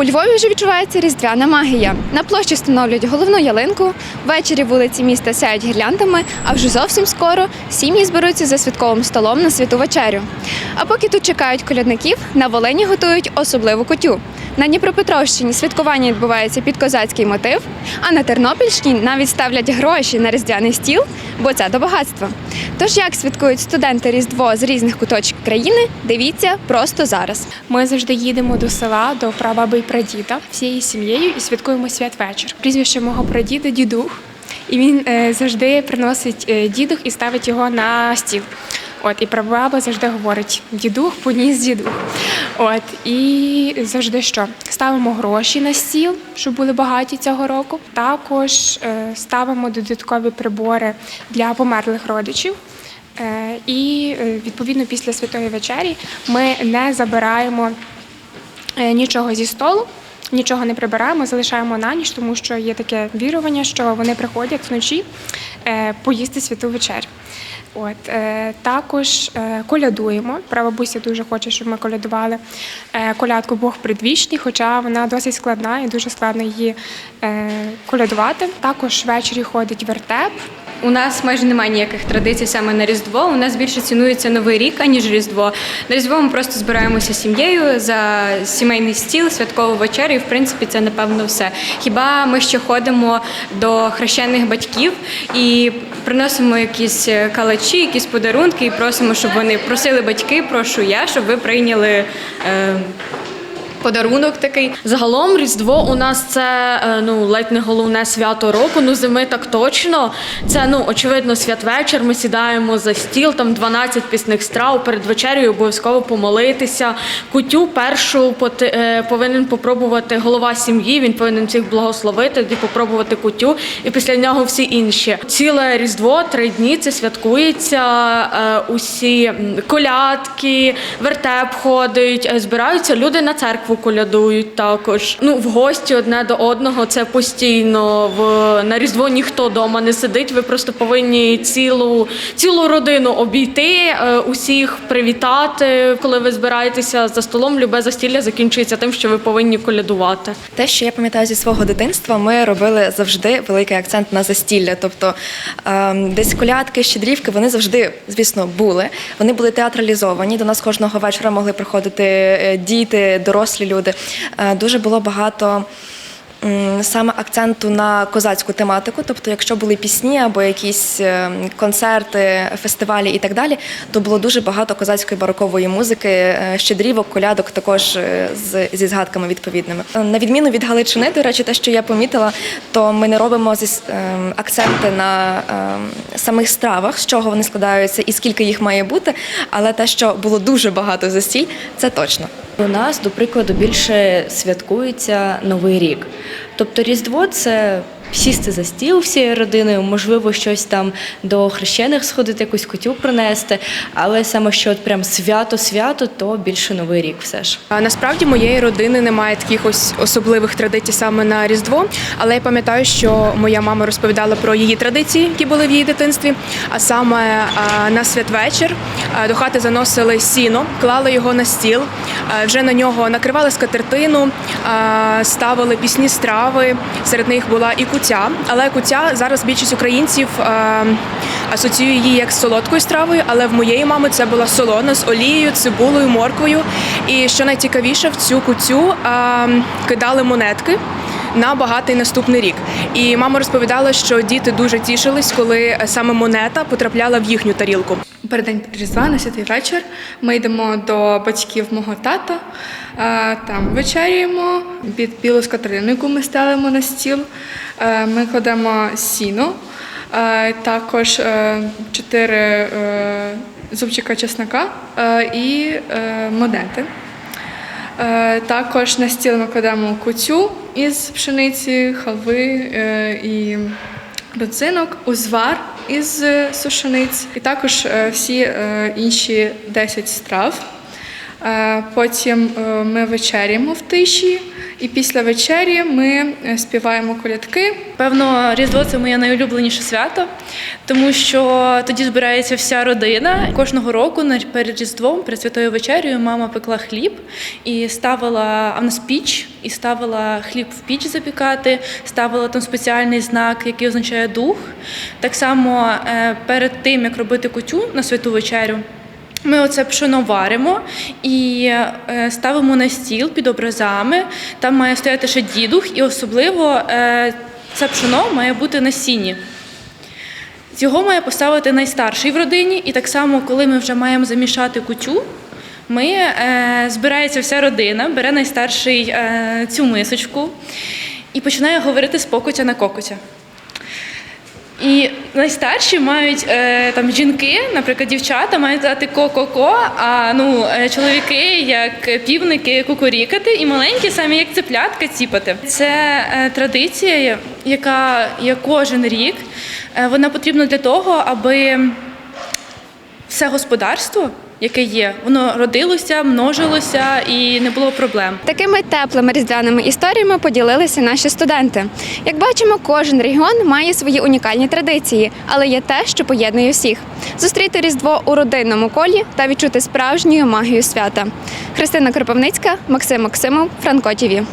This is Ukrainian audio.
У Львові вже відчувається різдвяна магія. На площі встановлюють головну ялинку. Ввечері вулиці міста сяють гірляндами, а вже зовсім скоро сім'ї зберуться за святковим столом на святу вечерю. А поки тут чекають колядників, на Волині готують особливу кутю. На Дніпропетровщині святкування відбувається під козацький мотив, а на Тернопільщині навіть ставлять гроші на різдвяний стіл, бо це до багатства. Тож як святкують студенти Різдво з різних куточків країни, дивіться просто зараз. Ми завжди їдемо до села, до прабаби і прадіда всією сім'єю і святкуємо святвечір. Прізвище мого прадіда дідух, і він е, завжди приносить е, дідух і ставить його на стіл. От і прабаба завжди говорить: дідух поніс дідух. От і завжди що ставимо гроші на стіл, щоб були багаті цього року. Також е, ставимо додаткові прибори для померлих родичів. Е, І е, відповідно після святої вечері ми не забираємо нічого зі столу, нічого не прибираємо, залишаємо на ніч, тому що є таке вірування, що вони приходять вночі поїсти святу вечерю. От е, також е, колядуємо. Прабабуся дуже хоче, щоб ми колядували е, колядку Бог предвічний, хоча вона досить складна і дуже складно її е, колядувати. Також ввечері ходить вертеп. У нас майже немає ніяких традицій саме на Різдво. У нас більше цінується Новий рік, аніж Різдво. На Різдво ми просто збираємося сім'єю за сімейний стіл, святкову вечерю, і в принципі це напевно все. Хіба ми ще ходимо до хрещених батьків і приносимо якісь калачі, якісь подарунки, і просимо, щоб вони просили батьки, прошу я, щоб ви прийняли. Е, Подарунок такий Загалом Різдво у нас це е, ну ледь не головне свято року. Ну зими так точно. Це ну очевидно святвечір. Ми сідаємо за стіл, там 12 пісних страв. Перед вечерею обов'язково помолитися. Кутю першу е, повинен попробувати голова сім'ї. Він повинен всіх благословити і попробувати кутю. І після нього всі інші. Ціле Різдво, три дні. Це святкується. е, Усі колядки, вертеп ходить, збираються люди на церкву колядують також. Ну, в гості одне до одного це постійно. В на Різдво ніхто вдома не сидить. Ви просто повинні цілу, цілу родину обійти, е, усіх привітати. Коли ви збираєтеся за столом, любе застілля закінчується тим, що ви повинні колядувати. Те, що я пам'ятаю зі свого дитинства, ми робили завжди великий акцент на застілля. Тобто ем, десь колядки, щедрівки, вони завжди, звісно, були. Вони були театралізовані. До нас кожного вечора могли приходити е, діти, дорослі люди. Е, Дуже було багато. Саме акценту на козацьку тематику, тобто, якщо були пісні або якісь е, концерти, фестивалі і так далі, то було дуже багато козацької барокової музики, е, щедрівок, колядок також з, зі згадками відповідними. На відміну від Галичини, до речі, те, що я помітила, то ми не робимо зі акценти на самих стравах, з чого вони складаються і скільки їх має бути. Але те, що було дуже багато застіль, це точно. У нас, до прикладу, більше святкується Новий рік. Тобто Різдво це сісти за стіл всією родиною, можливо, щось там до хрещених сходити, якусь кутю принести. Але саме що от прям свято-свято, то більше Новий рік все ж. Насправді моєї родини немає таких особливих традицій саме на Різдво, але я пам'ятаю, що моя мама розповідала про її традиції, які були в її дитинстві. А саме на святвечір до хати заносили сіно, клали його на стіл, вже на нього накривали скатертину, ставили пісні страви. Серед них була і кутя, але кутя зараз більшість українців а, асоціює її як з солодкою стравою, але в моєї мами це була солона з олією, цибулею, морквою. І що найцікавіше, в цю кутю а, кидали монетки. На багатий наступний рік, і мама розповідала, що діти дуже тішились, коли саме монета потрапляла в їхню тарілку. Передень Різдва на святий вечір. Ми йдемо до батьків мого тата, е, там вечеряємо під білу скатерину, яку ми ставимо на стіл. Е, Ми кладемо сіно, е, також чотири зубчика чеснока і монети. Також на стіл ми кладемо кутю із пшениці, халви і родзинок, узвар із е, сушениць, і також е, всі е, інші 10 страв. Е, Потім е, ми вечеряємо в тиші І після вечері ми е, співаємо колядки. Певно, Різдво це моє найулюбленіше свято, тому що тоді збирається вся родина. Кожного року перед Різдвом, перед святою вечерею, мама пекла хліб і ставила а в нас піч, і ставила хліб в піч запікати, ставила там спеціальний знак, який означає дух. Так само перед тим, як робити кутю на святу вечерю. Ми оце пшено варимо і е, ставимо на стіл під образами. Там має стояти ще дідух, і особливо е, це пшено має бути на сіні. Його має поставити найстарший в родині, і так само, коли ми вже маємо замішати кутю, ми, е, збирається вся родина, бере найстарший е, цю мисочку і починає говорити з покутя на кокотя. І найстарші мають е, там жінки, наприклад, дівчата мають дати ко-ко-ко, а ну е, чоловіки як півники кукурікати, і маленькі самі як цеплятка ціпати. Це е, традиція, яка є кожен рік. Вона потрібна для того, аби все господарство, яке є, воно родилося, множилося і не було проблем. Такими теплими різдвяними історіями поділилися наші студенти. Як бачимо, кожен регіон має свої унікальні традиції, але є те, що поєднує всіх: зустріти Різдво у родинному колі та відчути справжню магію свята. Христина Кропивницька, Максим Максимов, Франко ТІВІ.